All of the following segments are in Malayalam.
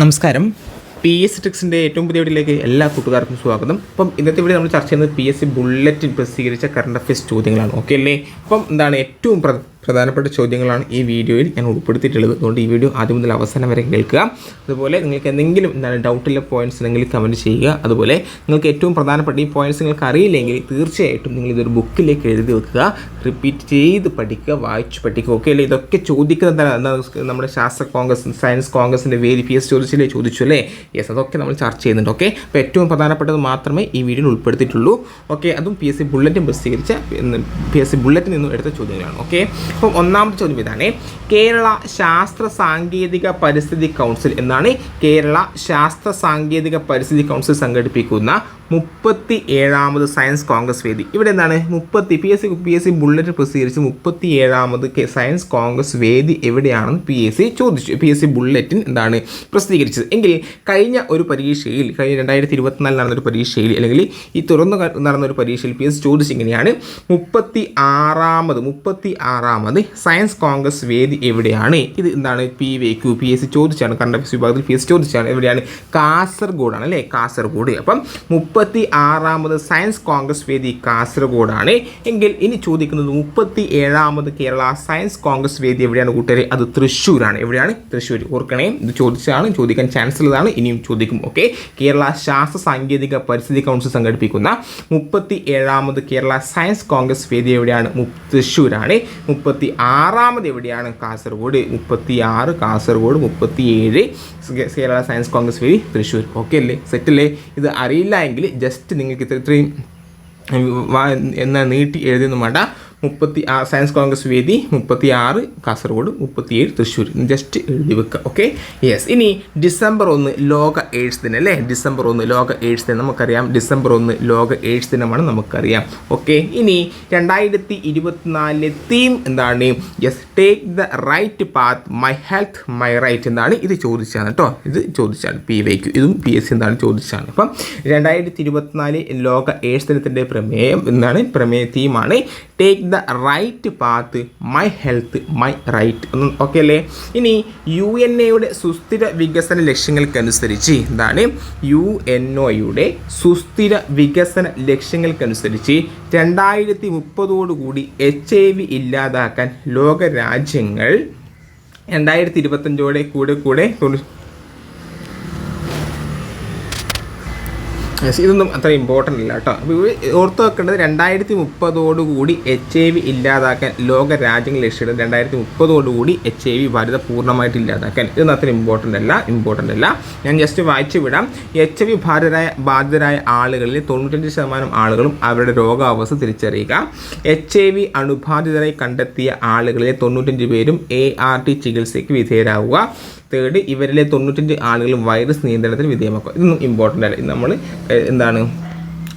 നമസ്കാരം. പി എസ് ടെക്സിന്റെ ഏറ്റവും പുതിയ വീഡിയോയിലേക്ക് എല്ലാ കൂട്ടുകാർക്കും സ്വാഗതം. അപ്പം ഇന്നത്തെ വീഡിയോ നമ്മൾ ചർച്ച ചെയ്യുന്നത് പി എസ് സി ബുള്ളറ്റിൻ പ്രസിദ്ധീകരിച്ച കറണ്ട് അഫയേഴ്സ് ചോദ്യങ്ങളാണ്. ഓക്കെ അല്ലേ? അപ്പം എന്താണ് ഏറ്റവും പ്രധാനപ്പെട്ട ചോദ്യങ്ങളാണ് ഈ വീഡിയോയിൽ ഞാൻ ഉൾപ്പെടുത്തിയിട്ടുള്ളത്. അതുകൊണ്ട് ഈ വീഡിയോ ആദ്യം മുതൽ അവസാനം വരെ കേൾക്കുക. അതുപോലെ നിങ്ങൾക്ക് എന്തെങ്കിലും എന്താണ് ഡൗട്ടുള്ള പോയിന്റ്സ് ഉണ്ടെങ്കിൽ കമന്റ് ചെയ്യുക. അതുപോലെ നിങ്ങൾക്ക് ഏറ്റവും പ്രധാനപ്പെട്ട ഈ പോയിന്റ്സ് നിങ്ങൾക്ക് അറിയില്ലെങ്കിൽ തീർച്ചയായിട്ടും നിങ്ങൾ ഇതൊരു ബുക്കിലേക്ക് എഴുതി വെക്കുക. റിപ്പീറ്റ് ചെയ്ത് പഠിക്കുക വായിച്ച് പഠിക്കുക. ഓക്കെ അല്ലേ? ഇതൊക്കെ ചോദിക്കുന്നത് നമ്മുടെ ശാസ്ത്ര കോൺഗ്രസ് സയൻസ് കോൺഗ്രസിന്റെ വേദി പി എസ് ചോദിച്ചില്ലേ ചോദിച്ചു അല്ലേ? യെസ് അതൊക്കെ നമ്മൾ ചർച്ച ചെയ്യുന്നുണ്ട്. ഓക്കെ അപ്പോൾ ഏറ്റവും പ്രധാനപ്പെട്ടത് മാത്രമേ ഈ വീഡിയോയിൽ ഉൾപ്പെടുത്തിയിട്ടുള്ളൂ. ഓക്കെ അതും പി എസ് സി ബുള്ളറ്റും പ്രസിദ്ധീകരിച്ച പി എസ് സി ബുള്ളറ്റിൽ നിന്നും എടുത്ത ചോദ്യങ്ങളാണ്. ഓക്കെ അപ്പം ഒന്നാമത്തെ ചോദ്യം ഇതാണ്. കേരള ശാസ്ത്ര സാങ്കേതിക പരിസ്ഥിതി കൗൺസിൽ എന്നാണ് കേരള ശാസ്ത്ര സാങ്കേതിക പരിസ്ഥിതി കൗൺസിൽ സംഘടിപ്പിക്കുന്ന മുപ്പത്തി ഏഴാമത് സയൻസ് കോൺഗ്രസ് വേദി. ഇവിടെ എന്താണ്? മുപ്പത്തി P S C P S C bullet പ്രസിദ്ധീകരിച്ച് മുപ്പത്തി ഏഴാമത് സയൻസ് കോൺഗ്രസ് വേദി എവിടെയാണെന്ന് പി എസ് സി ചോദിച്ചു. പി എസ് സി ബുള്ളറ്റിൻ എന്താണ് പ്രസിദ്ധീകരിച്ചത്? എങ്കിൽ കഴിഞ്ഞ ഒരു പരീക്ഷയിൽ കഴിഞ്ഞ രണ്ടായിരത്തി ഇരുപത്തിനാലിൽ നടന്നൊരു പരീക്ഷയിൽ അല്ലെങ്കിൽ ഈ തുറന്നു നടന്ന ഒരു പരീക്ഷയിൽ പി എസ് ചോദിച്ചിങ്ങനെയാണ് മുപ്പത്തി ആറാമത് മുപ്പത്തി ആറാമത് സയൻസ് കോൺഗ്രസ് വേദി എവിടെയാണ്? ഇത് എന്താണ് P V Q P S C ചോദിച്ചാണ് അഫയേഴ്സ് വിഭാഗത്തിൽ പി എസ് ചോദിച്ചാണ് എവിടെയാണ്? കാസർഗോഡാണ് അല്ലേ? കാസർഗോഡ്. അപ്പം മുപ്പത്തി ആറാമത് സയൻസ് കോൺഗ്രസ് വേദി കാസർഗോഡാണ്. എങ്കിൽ ഇനി ചോദിക്കുന്നത് മുപ്പത്തി ഏഴാമത് കേരള സയൻസ് കോൺഗ്രസ് വേദി എവിടെയാണ് കൂട്ടുകാരെ? അത് തൃശ്ശൂരാണ്. എവിടെയാണ്? തൃശ്ശൂർ ഓർക്കണേ. ഇത് ചോദിച്ചാണ് ചോദിക്കാൻ ചാൻസ് ഉള്ളതാണ്. ഇനിയും ചോദിക്കും. ഓക്കെ കേരള ശാസ്ത്ര സാങ്കേതിക പരിസ്ഥിതി കൗൺസിൽ സംഘടിപ്പിക്കുന്ന മുപ്പത്തി ഏഴാമത് കേരള സയൻസ് കോൺഗ്രസ് വേദി എവിടെയാണ്? തൃശ്ശൂരാണ്. മുപ്പത്തി ആറാമത് എവിടെയാണ്? കാസർഗോഡ്. മുപ്പത്തി ആറ് കാസർഗോഡ് മുപ്പത്തി ഏഴ് കേരള സയൻസ് കോൺഗ്രസ് വേദി തൃശ്ശൂർ. ഓക്കെ അല്ലേ? സെറ്റ് അല്ലേ? ഇത് അറിയില്ല എങ്കിൽ ജസ്റ്റ് നിങ്ങൾക്ക് ഇത്ര ഇത്രയും എന്നാ നീട്ടി എഴുതിയൊന്നും വേണ്ട. മുപ്പത്തി ആ സയൻസ് കോൺഗ്രസ് വേദി മുപ്പത്തി ആറ് കാസർഗോഡ് മുപ്പത്തിയേഴ് തൃശ്ശൂർ. ജസ്റ്റ് എഴുതി വെക്കുക ഓക്കെ യെസ് ഇനി ഡിസംബർ ഒന്ന് ലോക എയ്ഡ്സ് ദിനം അല്ലേ? ഡിസംബർ ഒന്ന് ലോക എയ്ഡ്സ് ദിനം നമുക്കറിയാം. ഡിസംബർ ഒന്ന് ലോക എയ്ഡ്സ് ദിനമാണ് നമുക്കറിയാം ഓക്കെ ഇനി രണ്ടായിരത്തി ഇരുപത്തിനാലിലെ തീം എന്താണ്? Yes take the right path my health my right എന്താണ്? ഇത് ചോദിച്ചാണ് കേട്ടോ. ഇത് ചോദിച്ചാണ് പി വൈക്ക് ഇതും പി എസ് സി എന്താണ് ചോദിച്ചാണ്. അപ്പം രണ്ടായിരത്തി ഇരുപത്തിനാല് ലോക എയ്ഡ്സ് ദിനത്തിന്റെ പ്രമേയം എന്താണ്? പ്രമേയ തീമാണ് take right path my health my right okay അല്ലേ? ഇനി യു എൻ എയുടെ സുസ്ഥിര വികസന ലക്ഷ്യങ്ങൾക്കനുസരിച്ച് എന്താണ്? യു എൻ ഒയുടെ സുസ്ഥിര വികസന ലക്ഷ്യങ്ങൾക്കനുസരിച്ച് രണ്ടായിരത്തി മുപ്പതോടുകൂടി എച്ച് ഐ വി ഇല്ലാതാക്കാൻ ലോകരാജ്യങ്ങൾ രണ്ടായിരത്തി ഇരുപത്തഞ്ചോടെ കൂടെ കൂടെ ഇതൊന്നും അത്ര ഇമ്പോർട്ടന്റ് അല്ല കേട്ടോ. ഓർത്ത് വെക്കേണ്ടത് രണ്ടായിരത്തി മുപ്പതോടുകൂടി എച്ച് ഐ വി ഇല്ലാതാക്കാൻ ലോക രാജ്യങ്ങൾ ലക്ഷ്യമിടുന്നത് രണ്ടായിരത്തി മുപ്പതോടുകൂടി എച്ച് ഐ വി ബാധ്യത പൂർണമായിട്ട് ഇല്ലാതാക്കാൻ. ഇതൊന്നും അത്ര ഇമ്പോർട്ടന്റ് അല്ല ഇമ്പോർട്ടന്റ് അല്ല. ഞാൻ ജസ്റ്റ് വായിച്ചു വിടാം. എച്ച് ഐ വി ബാധിതരായ ബാധിതരായ ആളുകളിൽ തൊണ്ണൂറ്റഞ്ച് ശതമാനം ആളുകളും അവരുടെ രോഗാവസ്ഥ തിരിച്ചറിയുക. എച്ച് ഐ വി അണുബാധിതരായി കണ്ടെത്തിയ ആളുകളിലെ തൊണ്ണൂറ്റഞ്ച് പേരും എ ആർ ടി ചികിത്സയ്ക്ക് വിധേയരാകുക തേർഡ് ഇവരിലെ തൊണ്ണൂറ്റഞ്ച് ആളുകളും വൈറസ് നിയന്ത്രണത്തിന് വിധേയമാക്കും ഇതൊന്നും ഇമ്പോർട്ടന്റ് അല്ല. നമ്മൾ എന്താണ്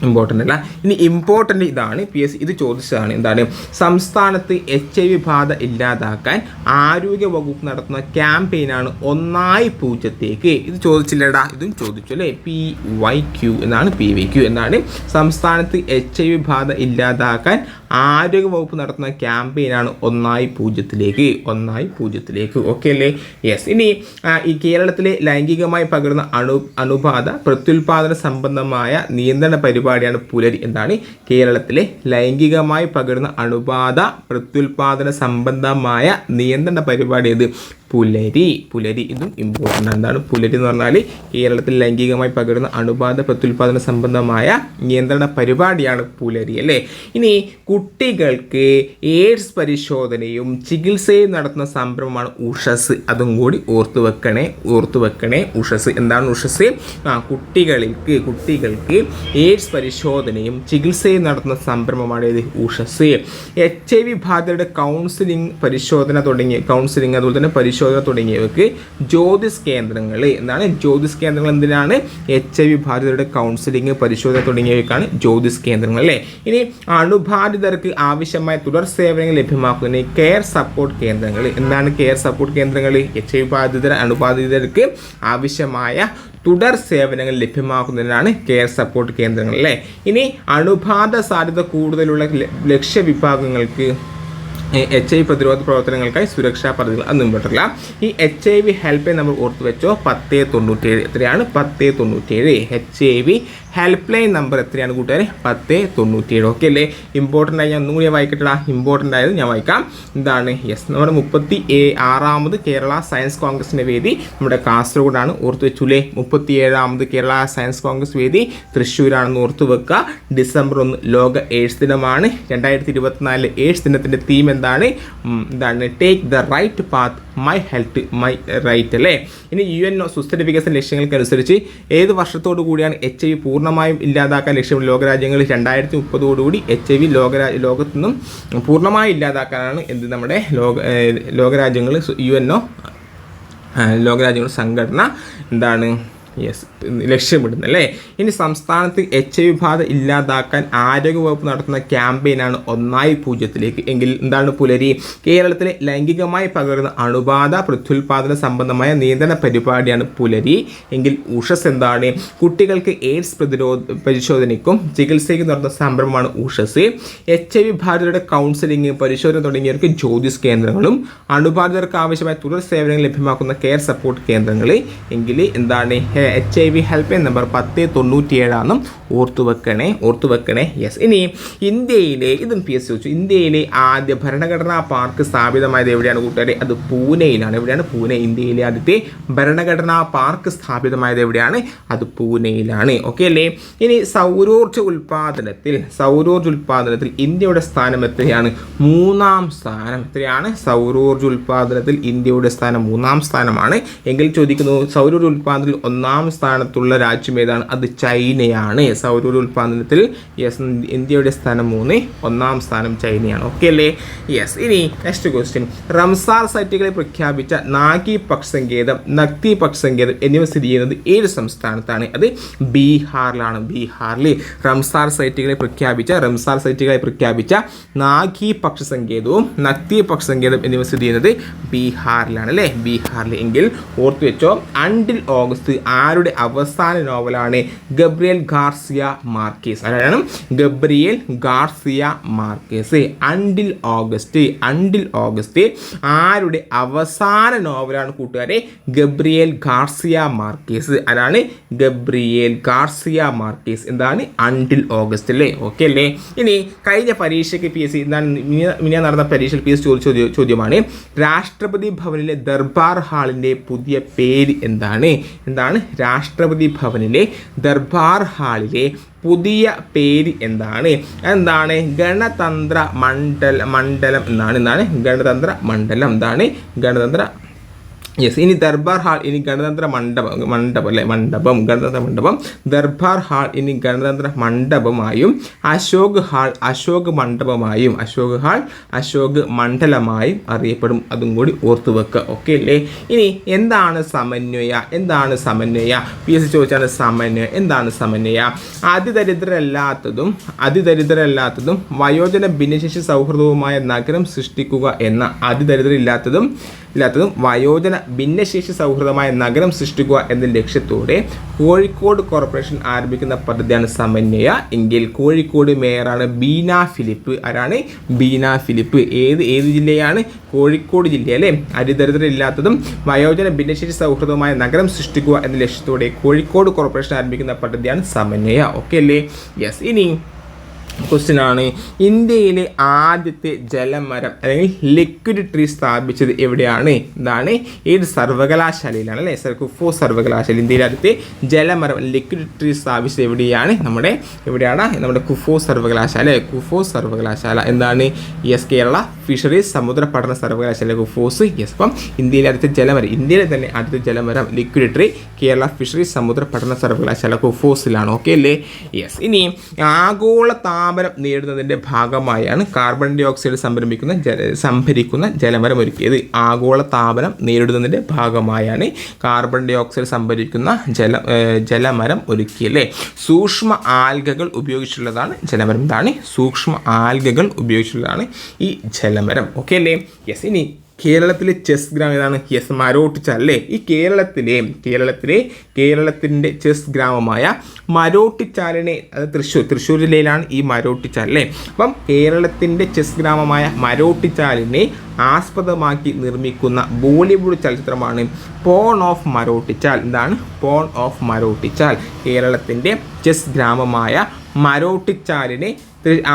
ഇമ്പോർട്ടന്റ് അല്ല. ഇനി ഇമ്പോർട്ടന്റ് ഇതാണ്. പി എസ് ഇത് ചോദിച്ചതാണ്. എന്താണ്? സംസ്ഥാനത്ത് എച്ച് ഐ വി ബാധ ഇല്ലാതാക്കാൻ ആരോഗ്യ വകുപ്പ് നടത്തുന്ന ക്യാമ്പയിനാണ് ഒന്നായി പൂജ്യത്തേക്ക്. ഇത് ചോദിച്ചില്ലടാ. ഇതും ചോദിച്ചു അല്ലേ? പി വൈ ക്യു എന്നാണ് പി വൈ ക്യു എന്നാണ് സംസ്ഥാനത്ത് എച്ച് ഐ വി ബാധ ഇല്ലാതാക്കാൻ ആരോഗ്യ വകുപ്പ് നടത്തുന്ന ക്യാമ്പയിനാണ് ഒന്നായി പൂജ്യത്തിലേക്ക് ഒന്നായി പൂജ്യത്തിലേക്ക്. ഓക്കെ അല്ലേ? യെസ് ഇനി ഈ കേരളത്തിലെ ലൈംഗികമായി പകർന്ന അണു അണുബാധ പ്രത്യുൽപാദന സംബന്ധമായ നിയന്ത്രണ പരിപാടിയാണ് പുലരി എന്താണ് കേരളത്തിലെ ലൈംഗികമായി പകർന്ന അണുബാധ പ്രത്യുൽപാദന സംബന്ധമായ നിയന്ത്രണ പരിപാടി ഏത്? പുലരി പുലരി ഇതും ഇമ്പോർട്ടന്റ് എന്താണ് പുലരി എന്ന് പറഞ്ഞാൽ കേരളത്തിൽ ലൈംഗികമായി പകരുന്ന അണുബാധ പ്രത്യുൽപാദന സംബന്ധമായ നിയന്ത്രണ പരിപാടിയാണ് പുലരി അല്ലേ? ഇനി കുട്ടികൾക്ക് എയ്ഡ്സ് പരിശോധനയും ചികിത്സയും നടത്തുന്ന സംരംഭമാണ് ഉഷസ്. അതും കൂടി ഓർത്തു വെക്കണേ ഓർത്തു വെക്കണേ ഉഷസ്. എന്താണ് ഉഷസ്? ആ കുട്ടികൾക്ക് കുട്ടികൾക്ക് എയ്ഡ്സ് പരിശോധനയും ചികിത്സയും നടത്തുന്ന സംരംഭമാണ് ഇത് ഉഷസ്. എച്ച് ഐ വി ബാധിതരുടെ കൗൺസിലിംഗ് പരിശോധന തുടങ്ങി കൗൺസിലിംഗ് അതുപോലെ തന്നെ പരിശോധന തുടങ്ങിയവർക്ക് ജ്യോതിസ് കേന്ദ്രങ്ങൾ എന്താണ് ജ്യോതിസ് കേന്ദ്രങ്ങൾ എന്തിനാണ്? എച്ച് ഐ വി ബാധിതരുടെ കൗൺസിലിംഗ് പരിശോധന തുടങ്ങിയവയ്ക്കാണ് ജ്യോതിസ് കേന്ദ്രങ്ങൾ അല്ലേ? ഇനി അണുബാധിതർക്ക് ആവശ്യമായ തുടർ സേവനങ്ങൾ ലഭ്യമാക്കുന്നതിന് കെയർ സപ്പോർട്ട് കേന്ദ്രങ്ങൾ. എന്താണ് കെയർ സപ്പോർട്ട് കേന്ദ്രങ്ങൾ? എച്ച് ഐ വി ബാധിതർ അണുബാധിതർക്ക് ആവശ്യമായ തുടർ സേവനങ്ങൾ ലഭ്യമാക്കുന്നതിനാണ് കെയർ സപ്പോർട്ട് കേന്ദ്രങ്ങൾ അല്ലേ? ഇനി അണുബാധ സാധ്യത കൂടുതലുള്ള ലക്ഷ്യ ലക്ഷ്യവിഭാഗങ്ങൾക്ക് എച്ച് ഐ വി പ്രതിരോധ പ്രവർത്തനങ്ങൾക്കായി സുരക്ഷാ പദ്ധതികൾ അത് മുമ്പിട്ടില്ല ഈ എച്ച് ഐ വി ഹെൽപ്പ് നമ്മൾ ഓർത്ത് വെച്ചോ പത്ത് തൊണ്ണൂറ്റേഴ് എത്രയാണ്? പത്ത് തൊണ്ണൂറ്റേഴ്. H I V help line number എത്രയാണ് കൂട്ടുകാർ പത്ത് തൊണ്ണൂറ്റിയേഴ്. ഓക്കെ അല്ലേ? ഇമ്പോർട്ടന്റ് ആയി ഞാൻ ഒന്നും കൂടി വായിക്കട്ടെ ഇമ്പോർട്ടന്റ് ആയത് ഞാൻ വായിക്കാം. എന്താണ്? യെസ് നമ്മുടെ മുപ്പത്തി ഏ ആറാമത് കേരള സയൻസ് കോൺഗ്രസിന്റെ വേദി നമ്മുടെ കാസർഗോഡാണ്. ഓർത്ത് വെച്ചുലേ? മുപ്പത്തി ഏഴാമത് കേരള സയൻസ് കോൺഗ്രസ് വേദി തൃശ്ശൂരാണെന്ന് ഓർത്ത് വെക്കുക. ഡിസംബർ ഒന്ന് ലോക എയ്ഡ്സ് ദിനമാണ്. രണ്ടായിരത്തി ഇരുപത്തിനാല് എയ്ഡ്സ് ദിനത്തിന്റെ തീം എന്താണ്? എന്താണ്? Take the right path my health my right അല്ലേ? ഇനി യു എൻ സുസ്ഥിര വികസന ലക്ഷ്യങ്ങൾക്കനുസരിച്ച് ഏത് വർഷത്തോടു കൂടിയാണ് എച്ച് ഐ വി പൂർണമായും ഇല്ലാതാക്കാൻ ലക്ഷ്യമുള്ള ലോകരാജ്യങ്ങൾ രണ്ടായിരത്തി മുപ്പതോടുകൂടി എച്ച് ഐ വി ലോകരാ ലോകത്തു നിന്നും പൂർണമായും ഇല്ലാതാക്കാനാണ് എന്ത് നമ്മുടെ ലോക ലോകരാജ്യങ്ങൾ യു എൻ ഒ ലോകരാജ്യങ്ങളുടെ സംഘടന. എന്താണ്? യെസ് ലക്ഷ്യമിടുന്നത് അല്ലേ ഇനി സംസ്ഥാനത്ത് എച്ച് ഐ വി ബാധ ഇല്ലാതാക്കാൻ ആരോഗ്യവകുപ്പ് നടത്തുന്ന ക്യാമ്പയിനാണ് ഒന്നായി പൂജ്യത്തിലേക്ക്. എങ്കിൽ എന്താണ് പുലരി? കേരളത്തിലെ ലൈംഗികമായി പകരുന്ന അണുബാധ പ്രത്യുൽപാദന സംബന്ധമായ നിയന്ത്രണ പരിപാടിയാണ് പുലരി. എങ്കിൽ ഉഷസ് എന്താണ്? കുട്ടികൾക്ക് എയ്ഡ്സ് പ്രതിരോധ പരിശോധനയ്ക്കും ചികിത്സയ്ക്കും നടത്തുന്ന സംരംഭമാണ് ഉഷസ് എച്ച് ഐ വി ബാധിതരുടെ കൗൺസിലിംഗ് പരിശോധന തുടങ്ങിയവർക്ക് ജ്യോതിസ് കേന്ദ്രങ്ങളും അണുബാധിതർക്ക് ആവശ്യമായ തുടർ സേവനങ്ങൾ ലഭ്യമാക്കുന്ന കെയർ സപ്പോർട്ട് കേന്ദ്രങ്ങൾ. എങ്കിൽ എന്താണ്? H I V help line number പത്ത് തൊണ്ണൂറ്റിയേഴാണെന്നും ഓർത്തു വെക്കണേ ഓർത്തു വെക്കണേ യെസ് ഇനി ഇന്ത്യയിലെ ഇതും പി എസ് ചോദിച്ചു. ഇന്ത്യയിലെ ആദ്യ ഭരണഘടനാ പാർക്ക് സ്ഥാപിതമായത് എവിടെയാണ് കൂട്ടുകാരെ? അത് പൂനെയിലാണ്. എവിടെയാണ്? പൂനെ ഇന്ത്യയിലെ ആദ്യത്തെ ഭരണഘടനാ പാർക്ക് സ്ഥാപിതമായത് എവിടെയാണ്? അത് പൂനെയിലാണ്. ഓക്കെ അല്ലേ? ഇനി സൗരോർജ ഉൽപാദനത്തിൽ സൗരോർജ ഉൽപാദനത്തിൽ ഇന്ത്യയുടെ സ്ഥാനം എത്രയാണ്? മൂന്നാം സ്ഥാനം എത്രയാണ്? സൗരോർജ ഉൽപാദനത്തിൽ ഇന്ത്യയുടെ സ്ഥാനം മൂന്നാം സ്ഥാനമാണ്. എങ്കിൽ ചോദിക്കുന്നു സൗരോർജ ഉൽപാദനത്തിൽ ഒന്നാം സ്ഥാനത്തുള്ള രാജ്യം ഏതാണ്? അത് ചൈനയാണ്. സൗരോർജ ഉൽപാദനത്തിൽ യെസ് ഇന്ത്യയുടെ സ്ഥാനം മൂന്ന് ഒന്നാം സ്ഥാനം ചൈനയാണ്. ഓക്കെ അല്ലേ? യെസ് ഇനി നെക്സ്റ്റ് ക്വസ്റ്റ്യൻ റംസാർ സൈറ്റുകളെ പ്രഖ്യാപിച്ച നാഗി പക്ഷ് സങ്കേതം നക്തി പക്ഷ് എന്നിവ സ്ഥിതി ചെയ്യുന്നത് ഏത് സംസ്ഥാനത്താണ്? അത് ബീഹാറിലാണ്. ബീഹാറിൽ റംസാർ സൈറ്റുകളെ പ്രഖ്യാപിച്ച റംസാർ സൈറ്റുകളെ പ്രഖ്യാപിച്ച നാഗി പക്ഷ സങ്കേതവും നക്തി പക്ഷ എന്നിവ സ്ഥിതി ചെയ്യുന്നത് ബീഹാറിലാണ് അല്ലേ? ബീഹാറിൽ എങ്കിൽ ഓർത്തു വെച്ചോ അണ്ടിൽ ഓഗസ്റ്റ് ആരുടെ അവസാന നോവലാണ് ഗബ്രിയൽ ഗാർസിയ മാർക്കേസ്? ആരാണ്? Gabriel Garcia Marquez. Until August until August ആരുടെ അവസാന നോവലാണ് കൂട്ടുകാരെ? Gabriel Garcia Marquez. ആരാണ്? Gabriel Garcia Marquez. എന്താണ്? അണ്ടിൽ ഓഗസ്റ്റ് അല്ലേ ഓക്കെ അല്ലേ? ഇനി കഴിഞ്ഞ പരീക്ഷയ്ക്ക് പി എസ് സി എന്താണ്? മിനിയ- നടന്ന പരീക്ഷയിൽ പി എസ് ചോദിച്ച ചോദ്യമാണ് രാഷ്ട്രപതി ഭവനിലെ ദർബാർ ഹാളിന്റെ പുതിയ പേര് എന്താണ്? എന്താണ്? രാഷ്ട്രപതി ഭവനിലെ ദർബാർ ഹാളിലെ പുതിയ പേര് എന്താണ്? എന്താണ്? ഗണതന്ത്ര മണ്ഡല മണ്ഡലം എന്നാണ്. എന്താണ് ഗണതന്ത്ര മണ്ഡലം. എന്താണ്? ഗണതന്ത്ര യെസ് ഇനി ദർബാർ ഹാൾ ഇനി ഗണതന്ത്ര മണ്ഡപം മണ്ഡപം അല്ലെ? മണ്ഡപം ഗണതന്ത്ര മണ്ഡപം. ദർബാർ ഹാൾ ഇനി ഗണതന്ത്ര മണ്ഡപമായും അശോക് ഹാൾ അശോക് മണ്ഡപമായും അശോക് ഹാൾ അശോക് മണ്ഡലമായും അറിയപ്പെടും. അതും കൂടി ഓർത്തു വെക്കുക ഓക്കെ അല്ലേ? ഇനി എന്താണ് സമന്വയ? എന്താണ് സമന്വയ? പി എസ് ചോദിച്ചാണ് സമന്വയ. എന്താണ് സമന്വയ? അതിദരിദ്രരല്ലാത്തതും അതിദരിദ്രരല്ലാത്തതും വയോജന ഭിന്നശേഷി സൗഹൃദവുമായ നഗരം സൃഷ്ടിക്കുക എന്ന അതിദരിദ്രരില്ലാത്തതും ഇല്ലാത്തതും വയോജന ഭിന്നശേഷി സൗഹൃദമായ നഗരം സൃഷ്ടിക്കുക എന്ന ലക്ഷ്യത്തോടെ കോഴിക്കോട് കോർപ്പറേഷൻ ആരംഭിക്കുന്ന പദ്ധതിയാണ് സമന്വയ. എങ്കിൽ കോഴിക്കോട് മേയറാണ് ബീന ഫിലിപ്പ്. ആരാണ്? ബീന ഫിലിപ്പ്. ഏത് ഏത് ജില്ലയാണ്? കോഴിക്കോട് ജില്ല അല്ലേ അരിദരിദ്രരില്ലാത്തതും വയോജന ഭിന്നശേഷി സൗഹൃദമായ നഗരം സൃഷ്ടിക്കുക എന്ന ലക്ഷ്യത്തോടെ കോഴിക്കോട് കോർപ്പറേഷൻ ആരംഭിക്കുന്ന പദ്ധതിയാണ് സമന്വയ. ഓക്കെ അല്ലേ? യെസ് ഇനി ക്വസ്റ്റ്യൻ ആണ്. ഇന്ത്യയിലെ ആദ്യത്തെ ജലമരം അല്ലെങ്കിൽ ലിക്വിഡ് ട്രീ സ്ഥാപിച്ചത് എവിടെയാണ്? എന്താണ് ഏത് സർവകലാശാലയിലാണ് അല്ലേ? സർ കുഫോ സർവകലാശാല ഇന്ത്യയിലെ ആദ്യത്തെ ജലമരം ലിക്വിഡ് ട്രീ സ്ഥാപിച്ചത് എവിടെയാണ്? നമ്മുടെ എവിടെയാണ്? നമ്മുടെ കുഫോ സർവകലാശാല കുഫോ സർവകലാശാല എന്താണ്? എസ് കേരള. ഫിഷറീസ് സമുദ്ര പഠന സർവകലാശാല കുഫോസ് യെസ് അപ്പം ഇന്ത്യയിലെ അടുത്ത ജലമരം ഇന്ത്യയിലെ തന്നെ അടുത്ത ജലമരം ലിക്വിഡിറ്ററി കേരള ഫിഷറീസ് സമുദ്ര പഠന സർവകലാശാല കുഫോസിലാണ് ഓക്കെ അല്ലേ? യെസ് ഇനി ആഗോള താപനം നേടുന്നതിന്റെ ഭാഗമായാണ് കാർബൺ ഡൈ ഓക്സൈഡ് സംരംഭിക്കുന്ന ജല സംഭരിക്കുന്ന ജലമരം ഒരുക്കിയത്. ആഗോള താപനം നേരിടുന്നതിന്റെ ഭാഗമായാണ് കാർബൺ ഡൈ ഓക്സൈഡ് സംഭരിക്കുന്ന ജല ജലമരം ഒരുക്കിയല്ലേ? സൂക്ഷ്മ ആൽഗകൾ ഉപയോഗിച്ചുള്ളതാണ് ജലമരം. ഇതാണ് സൂക്ഷ്മ ആൽഗകൾ ഉപയോഗിച്ചുള്ളതാണ് ഈ ജലമരം ഓക്കെ അല്ലേ? യെസ് ഇനി കേരളത്തിലെ ചെസ് ഗ്രാമം ഏതാണ്? യെസ് മരോട്ടിച്ചാൽ അല്ലേ? ഈ കേരളത്തിലെ കേരളത്തിലെ കേരളത്തിന്റെ ചെസ് ഗ്രാമമായ മരോട്ടിച്ചാലിനെ അത് തൃശ്ശൂർ തൃശ്ശൂർ ജില്ലയിലാണ് ഈ മരോട്ടിച്ചാൽ അല്ലേ? അപ്പം കേരളത്തിന്റെ ചെസ് ഗ്രാമമായ മരോട്ടിച്ചാലിനെ ആസ്പദമാക്കി നിർമ്മിക്കുന്ന ബോളിവുഡ് ചലച്ചിത്രമാണ് പോൺ ഓഫ് മരോട്ടിച്ചാൽ. എന്താണ്? Pawn of Marottichal. കേരളത്തിന്റെ ചെസ് ഗ്രാമമായ മരോട്ടിച്ചാലിനെ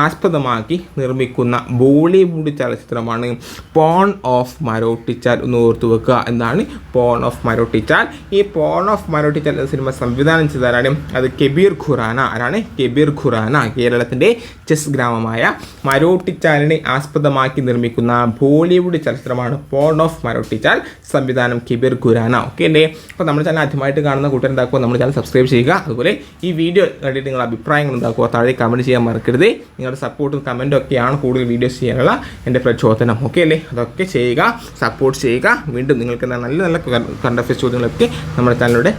ആസ്പദമാക്കി നിർമ്മിക്കുന്ന ബോളിവുഡ് ചലച്ചിത്രമാണ് പോൺ ഓഫ് മരോട്ടിച്ചാൽ എന്ന് ഓർത്തു വെക്കുക എന്നാണ് പോൺ ഓഫ് മരോട്ടിച്ചാൽ ഈ പോൺ ഓഫ് മരോട്ടിച്ചാൽ എന്ന സിനിമ സംവിധാനം ചെയ്തതാണ് അത് കെബീർ ഖുറാന ആരാണ്? കെബീർ ഖുറാന കേരളത്തിന്റെ ചെസ് ഗ്രാമമായ മരോട്ടിച്ചാലിനെ ആസ്പദമാക്കി നിർമ്മിക്കുന്ന ബോളിവുഡ് ചലച്ചിത്രമാണ് പോൺ ഓഫ് മരോട്ടിച്ചാൽ സംവിധാനം കെബീർ ഖുറാന. ഓക്കെ അല്ലേ? അപ്പോൾ നമ്മുടെ ചാനൽ ആദ്യമായിട്ട് കാണുന്ന കൂട്ടർ എന്താക്കുക നമ്മുടെ ചാനൽ സബ്സ്ക്രൈബ് ചെയ്യുക. അതുപോലെ ഈ വീഡിയോ കണ്ടിട്ട് നിങ്ങളുടെ അഭിപ്രായങ്ങൾ എന്താക്കുക താഴെ കമന്റ് ചെയ്യാൻ മറക്കരുത്. നിങ്ങളുടെ സപ്പോർട്ടും കമന്റും ഒക്കെയാണ് കൂടുതൽ വീഡിയോസ് ചെയ്യാനുള്ള എന്റെ പ്രചോദനം. ഓക്കെ അല്ലേ? അതൊക്കെ ചെയ്യുക സപ്പോർട്ട് ചെയ്യുക. വീണ്ടും നിങ്ങൾക്ക് നല്ല നല്ല കണ്ട ചോദ്യങ്ങളൊക്കെ നമ്മുടെ ചാനലിലൂടെ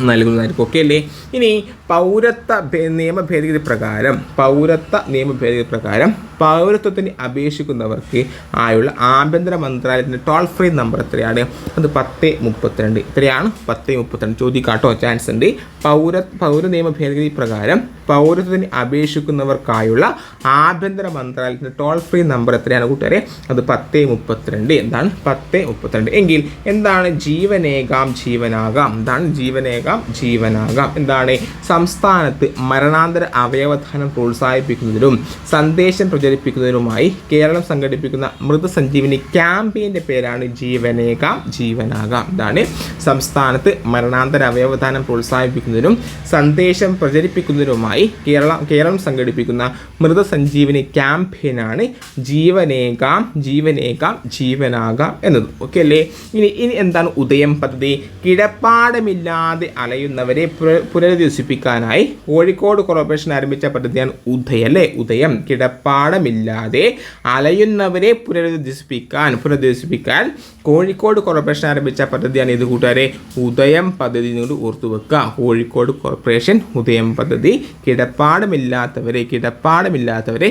നൽകുന്നതായിരിക്കും. ഇനി പൗരത്വ നിയമ ഭേദഗതി പ്രകാരം പൗരത്വ നിയമ ഭേദഗതി പ്രകാരം പൗരത്വത്തിന് അപേക്ഷിക്കുന്നവർക്ക് ആയുള്ള ആഭ്യന്തര മന്ത്രാലയത്തിന്റെ ടോൾ ഫ്രീ നമ്പർ എത്രയാണ്? അത് പത്ത് മുപ്പത്തിരണ്ട്. ഇത്രയാണ് പത്ത് മുപ്പത്തിരണ്ട് ചോദിക്കാട്ടോ ചാൻസ് ഉണ്ട്. പൗര പൗര നിയമ ഭേദഗതി പ്രകാരം പൗരത്വത്തിന് അപേക്ഷിക്കുന്നവർക്കായുള്ള ആഭ്യന്തര മന്ത്രാലയത്തിന്റെ ടോൾ ഫ്രീ നമ്പർ എത്രയാണ് കൂട്ടുകാരെ? അത് പത്ത് മുപ്പത്തിരണ്ട്. എന്താണ്? പത്ത് മുപ്പത്തിരണ്ട്. എങ്കിൽ എന്താണ് ജീവനേകാം ജീവനാകാം? എന്താണ് ജീവനേകാം? ജീവനാകാം. എന്താണ്? സംസ്ഥാനത്ത് മരണാന്തര അവയവദാനം പ്രോത്സാഹിപ്പിക്കുന്നതിനും സന്ദേശം പ്രചരിപ്പിക്കുന്നതിനുമായി കേരളം സംഘടിപ്പിക്കുന്ന മൃതസഞ്ജീവിനി ക്യാമ്പയിന്റെ പേരാണ് ജീവനേകാം ജീവനാകാം. ഇതാണ് സംസ്ഥാനത്ത് മരണാന്തര അവയവദാനം പ്രോത്സാഹിപ്പിക്കുന്നതിനും സന്ദേശം പ്രചരിപ്പിക്കുന്നതിനുമായി കേരളം കേരളം സംഘടിപ്പിക്കുന്ന മൃതസഞ്ജീവിനി ക്യാമ്പയിനാണ് ജീവനേകാം ജീവനേകാം ജീവനാകാം എന്നത്. ഓക്കെ അല്ലേ? ഇനി ഇനി എന്താണ് ഉദയം പദ്ധതി? കിടപ്പാടമില്ലാതെ അലയുന്നവരെ പുനരധിവസിപ്പിക്കാനായി കോഴിക്കോട് കോർപ്പറേഷൻ ആരംഭിച്ച പദ്ധതിയാണ് ഉദയം അല്ലേ ഉദയം. കിടപ്പാടമില്ലാതെ അലയുന്നവരെ പുനരധിവസിപ്പിക്കാൻ പുനരധിവസിപ്പിക്കാൻ കോഴിക്കോട് കോർപ്പറേഷൻ ആരംഭിച്ച പദ്ധതിയാണ് ഇത് കൂട്ടുകാരെ? ഉദയം പദ്ധതി കൊണ്ട് ഓർത്തു വെക്കുക. കോഴിക്കോട് കോർപ്പറേഷൻ ഉദയം പദ്ധതി. കിടപ്പാടമില്ലാത്തവരെ കിടപ്പാടമില്ലാത്തവരെ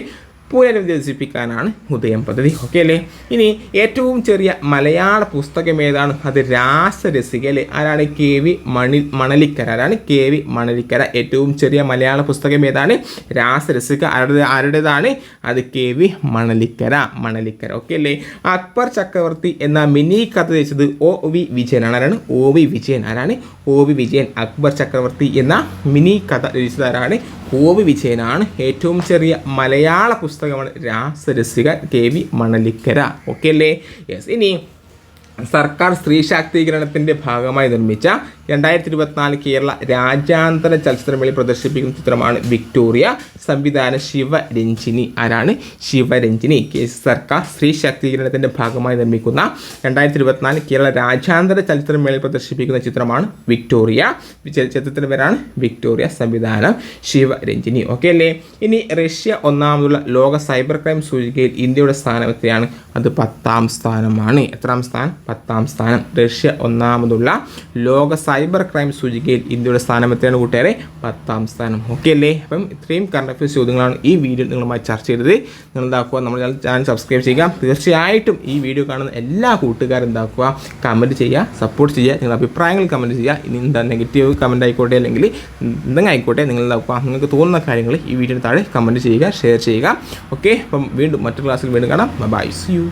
പുനരധിവസിപ്പിക്കാനാണ് ഉദയം പദ്ധതി. ഓക്കെ അല്ലേ? ഇനി ഏറ്റവും ചെറിയ മലയാള പുസ്തകം ഏതാണ്? അത് രാസരസിക അല്ലേ ആരാണ്? K V Mani Manalikkara. ആരാണ്? K V Manalikkara. ഏറ്റവും ചെറിയ മലയാള പുസ്തകം ഏതാണ്? രാസരസിക. ആരുടെ ആരുടേതാണ്? അത് K V Manalikkara. Manalikkara. Okay അല്ലേ? അക്ബർ ചക്രവർത്തി എന്ന മിനി കഥ രചിച്ചത് ഒ വി വിജയനാണ്. ആരാണ്? O V Vijayan. ആരാണ്? O V Vijayan. അക്ബർ ചക്രവർത്തി എന്ന മിനി കഥ രചിച്ചത് ആരാണ്? ഒ വി വിജയനാണ്. ഏറ്റവും ചെറിയ മലയാള പുസ്തകമാണ് Rasarasika K V Manalikkara. Okay അല്ലേ? യെസ് ഇനി സർക്കാർ സ്ത്രീ ശാക്തീകരണത്തിന്റെ ഭാഗമായി നിർമ്മിച്ച രണ്ടായിരത്തി ഇരുപത്തിനാല് കേരള രാജ്യാന്തര ചലച്ചിത്രമേളി പ്രദർശിപ്പിക്കുന്ന ചിത്രമാണ് വിക്ടോറിയ. സംവിധാന ശിവരഞ്ജിനി. ആരാണ്? ശിവരഞ്ജിനി. കെ സർക്കാർ സ്ത്രീ ശാക്തീകരണത്തിന്റെ ഭാഗമായി നിർമ്മിക്കുന്ന രണ്ടായിരത്തി ഇരുപത്തിനാല് കേരള രാജ്യാന്തര ചലച്ചിത്രമേളയിൽ പ്രദർശിപ്പിക്കുന്ന ചിത്രമാണ് വിക്ടോറിയ. ചിത്രത്തിന്റെ പേരാണ് വിക്ടോറിയ. സംവിധാനം ശിവരഞ്ജിനി. ഓക്കെ അല്ലേ? ഇനി റഷ്യ ഒന്നാമതുള്ള ലോക സൈബർ ക്രൈം സൂചികയിൽ ഇന്ത്യയുടെ സ്ഥാനം എത്രയാണ്? അത് പത്താം സ്ഥാനമാണ്. എത്രാം സ്ഥാനം? പത്താം സ്ഥാനം. റഷ്യ ഒന്നാമതുള്ള ലോക സൈബർ ക്രൈം സൂചികയിൽ ഇന്ത്യയുടെ സ്ഥാനം എത്രയാണ് കൂട്ടുകാരെ പത്താം സ്ഥാനം. ഓക്കെ അല്ലേ? അപ്പം ഇത്രയും കറണ്ട് അഫയേഴ്സ് ചോദ്യങ്ങളാണ് ഈ വീഡിയോ നിങ്ങളുമായി ചർച്ച ചെയ്തത്. നിങ്ങൾ എന്താക്കുക നമ്മുടെ ചാനൽ സബ്സ്ക്രൈബ് ചെയ്യുക. തീർച്ചയായിട്ടും ഈ വീഡിയോ കാണുന്ന എല്ലാ കൂട്ടുകാരും എന്താക്കുക? കമന്റ് ചെയ്യുക സപ്പോർട്ട് ചെയ്യുക നിങ്ങളുടെ അഭിപ്രായങ്ങൾ കമന്റ് ചെയ്യുക. ഇനി എന്താ നെഗറ്റീവ് കമന്റ് ആയിക്കോട്ടെ അല്ലെങ്കിൽ എന്തെങ്കിലും ആയിക്കോട്ടെ നിങ്ങൾ എന്താക്കുക നിങ്ങൾക്ക് തോന്നുന്ന കാര്യങ്ങൾ ഈ വീഡിയോ താഴെ കമന്റ് ചെയ്യുക ഷെയർ ചെയ്യുക. ഓക്കെ അപ്പം വീണ്ടും മറ്റൊരു ക്ലാസ്സിൽ വീണ്ടും കാണാം. By C U